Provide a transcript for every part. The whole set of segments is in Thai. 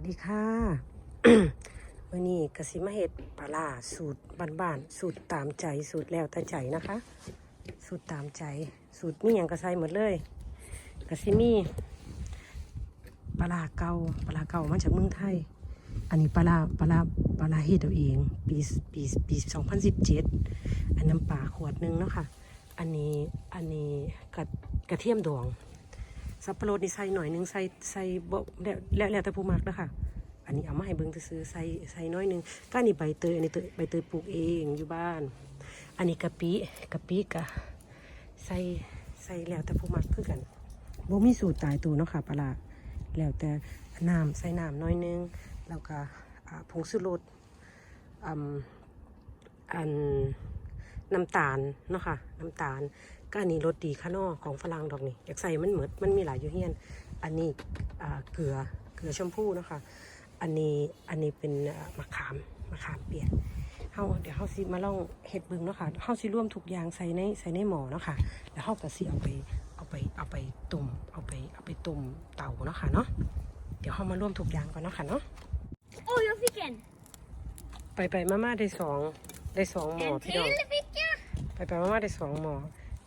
วัสดีค่ะวันนี้กสิมาเห็ดปลาสูตรบ้านๆสูตรตามใจสูตรแล้วแต่ใจนะคะ สูตรตามใจ สูตรนี่ยังกระใสหมดเลยกสิมีปลาเก่าปลาเก่ามาจากเมืองไทย อันนี้ปลาปลาปลาเฮ็ดเอาเอง ปีปีปีสองพันสิบเจ็ดอันน้ำปลาขวดหนึงเนาะค่ะอันนี้อันนี้กระกระเทียมดอง สับปะรดนี่ใส่หน่อยหนึงใส่ใส่บ่แล้วแล้วแต่ผู้มักนะคะอันนี้เอามาให้เบิ่งซื้อใส่ใส่น้อยหนึงก็อันนี้ใบเตยอันนี้เตยใบเตยปลูกเองอยู่บ้าน อันนี้กะปิกะปิกะใส่ใส่แล้วแต่ผู้มักคือกันบ่มีสูตรตายตัวเนาะค่ะปลาแล้วแต่น้ำใส่น้ำน้อยนึงแล้วก็ผงชูรสอืมอันน้ำตาลเนาะค่ะน้ำตาล ก็อันนี้รสดีข้างนอกของฝรั่งดอกนี่อยากใส่มันเหมือนมันมีหลายอยู่เฮียน อันนี้อ่าเกลือเกลือชมพูเนาะคะ อันนี้อันนี้เป็นอ่ามะขามมะขามเปียกเฮาเดี๋ยวเฮาสิมาลองเห็ดเบึงเนาะค่ะเฮาสิร่วมทุกอย่างใส่ในใส่ในหม้อเนาะค่ะแล้วเฮาก็สิเอาไปเอาไปเอาไปต้มเอาไปเอาไปต้มเตาเนาะค่ะเนาะเดี๋ยวเฮามาร่วมทุกอย่างก่อนเนาะค่ะเนาะ Oh, jag fick en. ไปไปมาม่าได้สองได้สองหม้อ En พี่น้อง till fick jag. ไปไปมาม่าได้สองหม้อ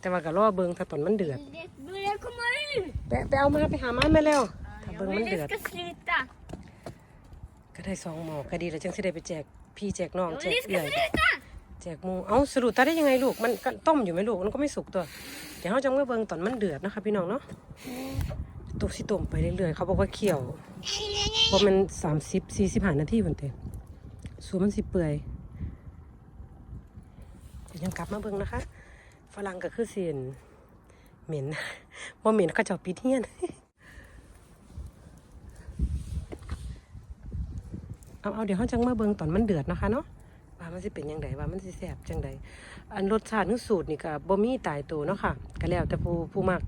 แต่ว่าก็รอเบิ่งถ้าตอนมันเดือด Det börjar komma ut. ไปไปเอามาไปหามาแม่แล้ว ถ้า Ja, เบิ่ง men มันเดือ det ด ska sluta. ก็ได้สองหมอก็ดีแล้วจังสิได้ไปแจกพี่แจกน้อง Ja, แจ men ก det เอื่ ska อย sluta. แจกหมูเอาสรุปตาได้ยังไงลูก มันก็ต้มอยู่ไหมลูก มันก็ไม่สุกตัว เดี๋ยวเราจะมาเบิ่งตอนมันเดือดนะคะพี่น้องเนาะตุกสิต้มไปเรื่อยๆ เขาบอกว่าเคี่ยวเพราะมันสามสิบสี่สิบห้านาทีพุ่นเต็มสูมันสิเปื่อยเดี๋ยวยังกลับมาเบิ่งนะคะ ฝรั่งก็คือเสียนเหม็นว่าเหม็นเขาจ้าปิดเฮียนเอาเอาเดี๋ยวเขาจังมาเบิงตอนมันเดือดนะคะเนาะว่ามันสิเป็นยังไงว่ามันสิแซ่บจังไดอันรสชาตินึกสูตรนี่ก็บ่มีตายตัวเนาะค่ะก็แล้วแต่ผู้ผู้มัก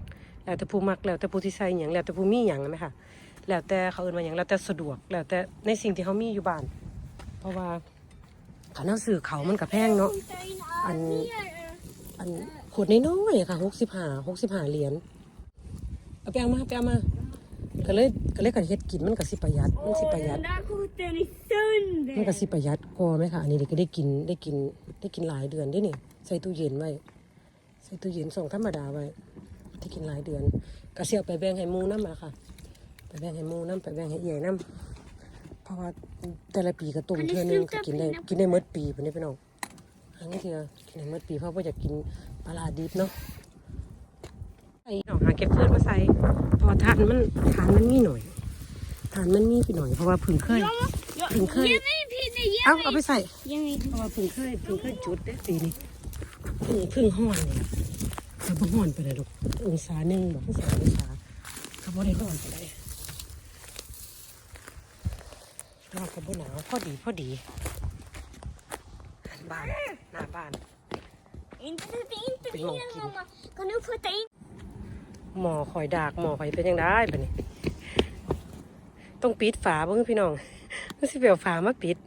แล้วแต่ผู้มักแล้วแต่ผู้ที่ใส่หยังแล้วแต่ผู้มีหยังไหมค่ะ แล้วแต่เขาเอินว่าหยังแล้วแต่สะดวกแล้วแต่ในสิ่งที่เขามีอยู่บ้าน เพราะว่าขันเอาซื้อเขามันก็แพงเนาะ Hämta in An- allt ner. อันขวดน้อยๆค่ะหกสิบห้าหกสิบห้าเหรียญเอาไปเอามาไปเอามาก็เลยก็เลยกันเฮ็ดกินมันก็สิประหยัดมันสิประหยัด Den där koten är sönder. มันก็สิประหยัดกว่าไหมคะอันนี้เด็กก็ได้กินได้กินได้กินหลายเดือนได้นี่ใส่ตู้เย็นไว้ใส่ตู้เย็นส่งธรรมดาไว้ได้กินหลายเดือนก็เสียไปแบ่งให้หมูน้ำมาค่ะ ไปแบ่งให้หมูน้ำไปแบ่งให้เอี่ยน้ำเพราะว่าแต่ละปีก็ต้มเทื่อนึงก็กินได้กินได้หมดปีปนี้พี่น้อง อันนี้เถื่อกินได้หมดปีเพราะว่าอยากกินปลาร้าดิบเนาะใส่หน่อหาเก็บเพื่อนมาใส่เพราะว่าทานมันทานมันมีหน่อยทานมันมีไปหน่อยเพราะว่าเพึ่งเคย Ja, Din kö- ge mig en pinne, ge เอาเอาไป mig. ใส่ Ge mig. เพราะว่าเพึ่งเคยเพึ่งเคยจุดได้ปีนี้เพึ่งเพึ่งห้อนเนี่ยแต่บ่ห้อนไปเลยลูกองศาหนึ่งบอกองศาองศาก็บ่ได้ห้อนไปเลยเราก็บ่หนาวพอดีพอดี บ้าน หน้าบ้าน Inte, inte Vill mer någon kille? mamma. Kan du putta in? หมอข่อยดากหมอข่อยเป็นยังได้ปะนี่ต้องปิดฝาเบ้างพี่น้องมันสิเปลวฝามาปิด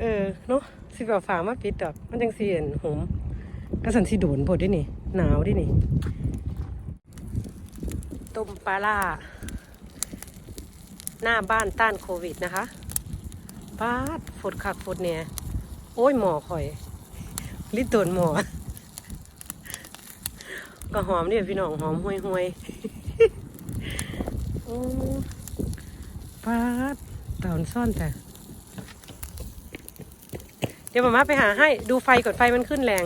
เออเนาะสิเปลวฝามาปิดดอก มันจังเสียนหมกระสันสิโดนพดด้วยนี่ หนาวด้วยนี่ต้มปลาล่าหน้าบ้านต้านโควิดนะคะป้าดฝดคักฝดเนี่ย โอ้ยหมอข่อย ลิตรโดนหมอ ก็หอมเนี่ยพี่น้องหอมห่วยห่วยๆโอ้ปาดเต่าซ่อนแต่ เดี๋ยวมามาไปหาให้ ดูไฟก่อนไฟมันขึ้นแรง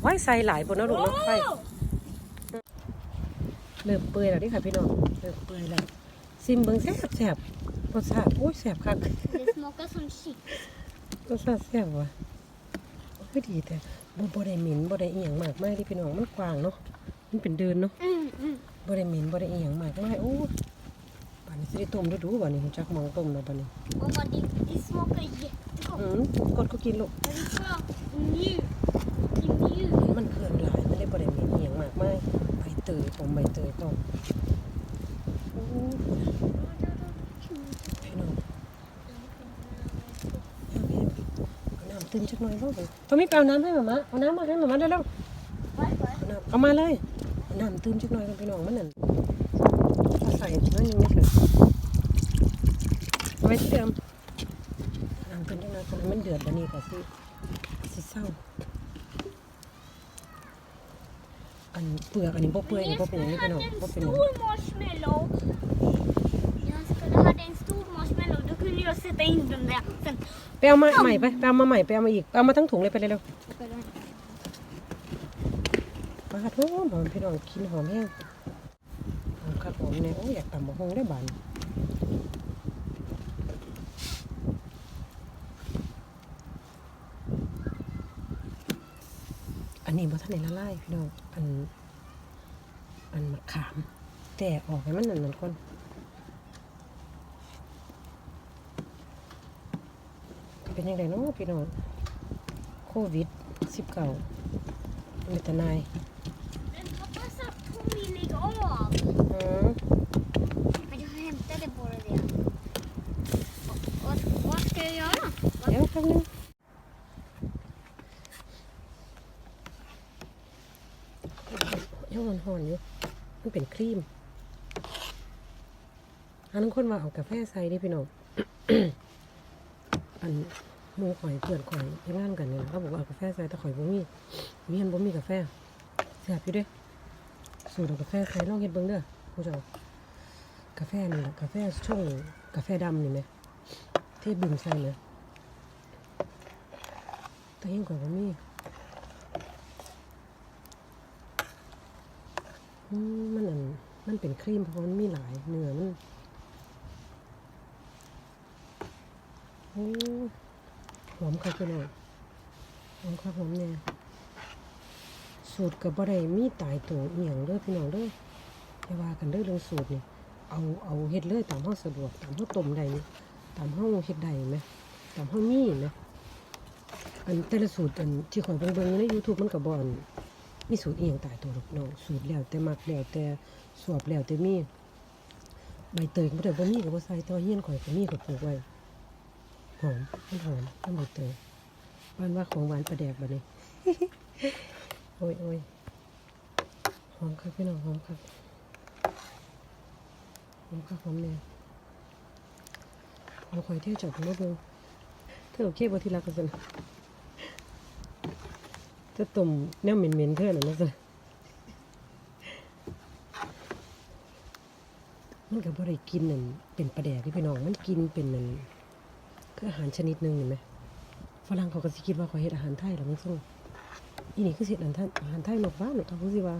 ไว้ใส่หลายบนนะลูกเนาะไฟ Oh! เริ่มเปื่อยแล้วนี่ค่ะพี่น้องเริ่มเปื่อยแล้วซิมเบิ้งแซ่บแซ่บรสชาติโอ้ยแซ่บคัก Det smakar som chips. รสชาติแซ่บว่ะ โอ้ยดีแต่บ่บ่ได้หมิ่นบ่ได้อีหยังมากมายที่พี่น้องมันกว้างเนาะมันเป็นเดินเนาะ Mm, mm. บ่ได้หมิ่นบ่ได้อีหยังมากมายโอ้ป่านนี้สิได้ต้มดูดูบ่นี่รู้จักหมองต้มแล้วบ่นี่ Mamma, det, det smakar jättegott. อืมกดก็กินลูก Men det ska mjukt. Det är mjukt. มันเครื่องหลายมันเลยบ่ได้หมิ่นอีหยังมากมายใบเตยผมใบเตยต้มโอ้พี่น้องเอาน้ำ ตื้นจักหน่อยบ่ตัวมีไปเอาน้ำให้มามาเอาน้ำมาให้มามาเร็วๆ Varför? เอาน้ำเอามาเลยน้ำตื้นจักหน่อยกันพี่น้องมันนั่นใส่น้อยนึงไม่ถอะไว้ที่เดิมอ่างเป็นจังได๋คนมันเดือดบัดนี้ก็สิสิเศร้าอันเปลือกอันนี้บ่เปื่อยอันนี้บ่ Jesper เป็นหยังนี่ พี่ hade น้อง en บ่เป็นหยัง stor marshmallow. Jesper hade en stor marshmallow. Då kunde jag sätta in den där. Sen ไปเอามาใหม่ไปไปเอามาใหม่ไปเอามาอีกไปเอามาทั้งถุงเลยไปเร็วๆปลาทูหอมพี่น้องกินหอมแห้งหอมคักหอมเนี่ยโอ้ยอยากตำมะฮงได้บานอันนี้บ่ทันได้ละลายพี่น้องอันอันมะขามแต่ออกให้มันนั่นนั่นก่อน เป็นยังไงเนาะพี่น้องโควิด19มีแต่นาย Men pappa sa att hon vill lägga av. อืม Men jag hämtade bara det. Och, och, vad ska jag göra? เดี๋ยวแป๊บนึงยังมันหอนอยู่มันเป็นครีมอันนั้นคนว่าเอากาแฟใส่ดิพี่น้อง อันหมูข่อยเพื่อนข่อยที่บ้านกันเนี่ยเขาบอกว่าเอากาแฟใส่แต่ข่อยบ่มีมีอันบ่มีกาแฟแซ่บอยู่เด้สูตรเอากาแฟใส่ลองเฮ็ดเบิ่งเด้อผู้เจ้ากาแฟนี่ล่ะกาแฟช่องกาแฟดำนี่ไหมเทบึมใส่เลยแต่ยิ่งกว่าบ่มีอืมมันอันมันเป็นครีมเพราะมันมีหลายเนื้อมันโอ้ หอมค่ะพี่น้องหอมค่ะหอมเนี่ยสูตรกับบ่ได้มีตายตัวเอียงเด้อพี่น้องเด้ออย่าว่ากันเด้อเรื่องสูตรนี่เอาเอาเฮ็ดเลยตามเฮาสะดวกตามเฮาต้มได้นี่ตามเฮาเฮ็ดได้ไหมตามเฮามีไหมอันแต่ละสูตรอันที่ข่อยเบิ่งๆใน YouTube มันก็บ่อนมีสูตรเอียงตายตัวดอกน้องสูตรแล้วแต่มักแล้วแต่สวบแล้วแต่มีใบเตยก็บ่ได้บ่มีก็บ่ใส่แต่ว่าเฮียนข่อยก็มีก็ปลูกไว้ หอมมันหอมมันใบเตยบ้านว่าของหวานประแดกบัดนี้โอ้ยโอ้ยหอมครับพี่น้องหอมครับหอมครับหอมแน่เอาข่อยเที่ยวจับมาเบิ่งเธอโอเคบ่ทีละกันซั่นจะต้มแนวเหม็นๆเท่านั้นนะจ๊ะมันก็บ่ได้กินนั่นเป็นปลาแดกที่พี่น้องมันกินเป็นนั่น คืออาหารชนิดหนึ่งเห็นไหมฝรั่งเขาก็สิคิดว่าเขาเฮ็ดอาหารไทยหรอมึงส่งอีนี่คือเฮ็ดอาหารไทยอาหารไทยนอกบ้านเนาะเขาคือสิว่า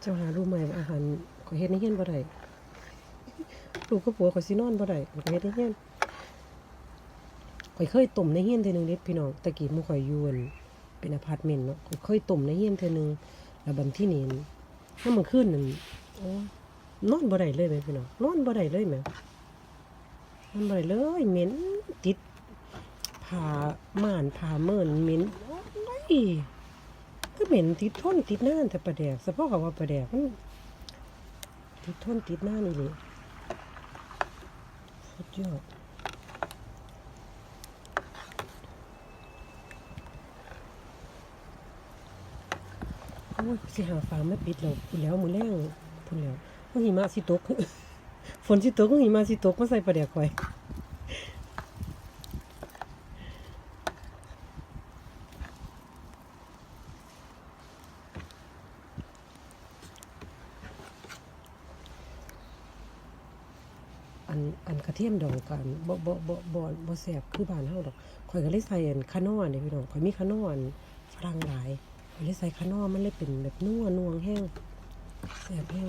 เจ้าหารู้ไหมว่าอาหารเขาเฮ็ดในเฮียนบ่ได้ลูกก็ผัวเขาสินอนบ่ได้เขาเฮ็ดในเฮียนข่อยเคยต้มในเฮียนเทนึงเด้พี่น้องตะกี้มู่ข่อยยู่อั่นเป็นอพาร์ตเมนต์เนาะข้อยเคยต้มในเฮียนเทนึงแล้วบัดที่นี่ถ้ามันขึ้นนั่นโอ้นอนบ่ได้เลยแม่พี่น้องนอนบ่ได้เลยแม่ นอนบ่ได้เลยเหม็นติดผ้าม่านผ้าเมินเหม็นโอ้ยก็เหม็นติดทนติดนานแต่ประแดกเฉพาะกับว่าประแดกมันติดทนติดนานนี่เลยสุดยอดโอ้ยสิหาฟาร์มไม่ปิดแล้วพูดแล้วมือแรงพูดแล้วมันหิมะสิตก ฝนสิตกหิมะสิตกมาใส่ปลาแดกไว้อันอันกระเทียมดองกันบ่บ่บ่บ่บ่แซ่บคือบ้านเฮาดอกข่อยก็เลยใส่อันคานอนี่พี่น้องข่อยมีคานออันฝรั่งหลายข่อยเลยใส่คานอมันเลยเป็นแบบนัวนัวแห้งแซ่บแห้ง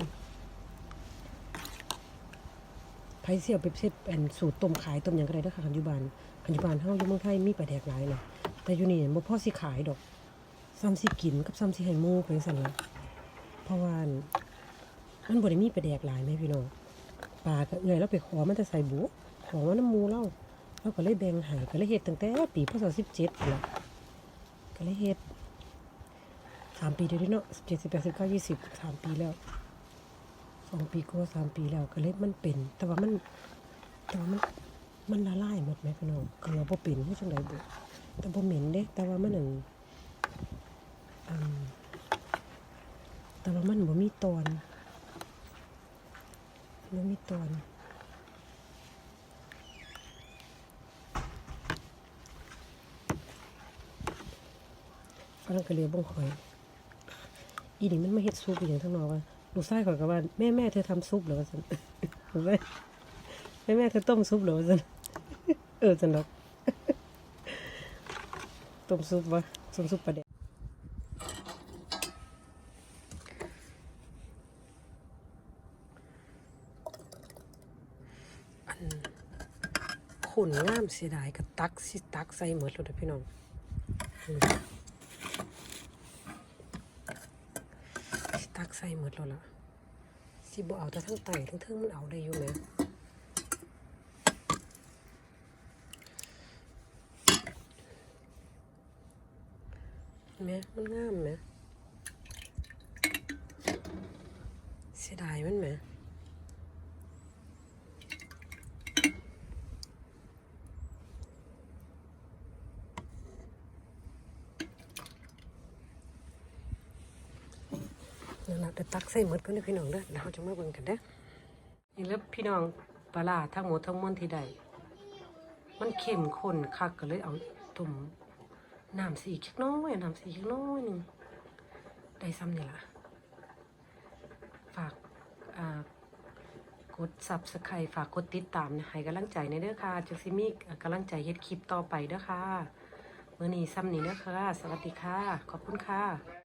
ไผเสียวไปเช็ดเป็นสูตรต้มขายต้มหยังก็ได้เด้อค่ะคันอยู่บ้านคันอยู่บ้านเฮาอยู่เมืองไทยมีปลาแดกหลายนะแต่อยู่นี่บ่พอสิขายดอกซ้ำสิกินกับซ้ำสิให้หมู่ไปซั่นล่ะเพราะว่าอันมันบ่ได้มีปลาแดกหลายแม่พี่น้องปลาก็เอื้อยแล้วไปขอมันจะใส่บุขอมาน้ำหมูเราเราก็เลยแบ่งให้ก็เลยเฮ็ดตั้งแต่ปีพศ17นั่นล่ะก็เลยเฮ็ดสามปีเดียวนี้เนาะเจ็ดสิบแปดสิบเก้ายี่สิบสามปีแล้ว สองปีกว่าสามปีแล้วก็เลยมันเป็น แต่ว่ามันแต่ว่ามันมันละลายหมดไหมพี่น้องเกลือบ่เป็นไม่จังไดบุแต่บ่เหม็นเด้แต่ว่ามันอังแต่ว่ามันบ่มีตอนบ่มีตอนกำลังกระเลือบงคอยอีนี่มันไม่เห็ดซูปอย่างทั้งนอกอะ ลูกชายข่อยก็ว่าแม่แม่เธอทำซุปเหรอสันลูกชายแม่แม่เธอต้มซุปเหรอสันเออสันดอกต้มซุปวะต้มซุปปลาแดกอันขนงามเสียดายกับตักสิตักใส่หมดเลยเด้อพี่น้องอ ตักใส่หมดแล้วล่ะสิบ่เอาแต่ทั้งไตทั้งเทิงมันเอาได้อยู่ไหมแม่มันงามไหมเสียดายมันไหมนั่นแหละ เดี๋ยวตักใส่หมดก็ได้พี่น้องเด้อเดี๋ยวเราจะมาเบิ่งกันเด้อนี่แล้วพี่น้องปลาร้าทั้งหมดทั้งมวลที่ใดมันเข้มข้นคักก็เลยเอาตุ่มน้ำสีจักหน้อยน้ำสีจักหน้อยหนึ่งได้ซ้ำนี่ล่ะฝากกด subscribe ฝากกดติดตามนะให้กำลังใจในเด้อค่ะจักซิมีกำลังใจเฮ็ดคลิปต่อไปเด้อค่ะเมื่อนี้ซ้ำนี่เด้อค่ะ สวัสดีค่ะ ขอบคุณค่ะ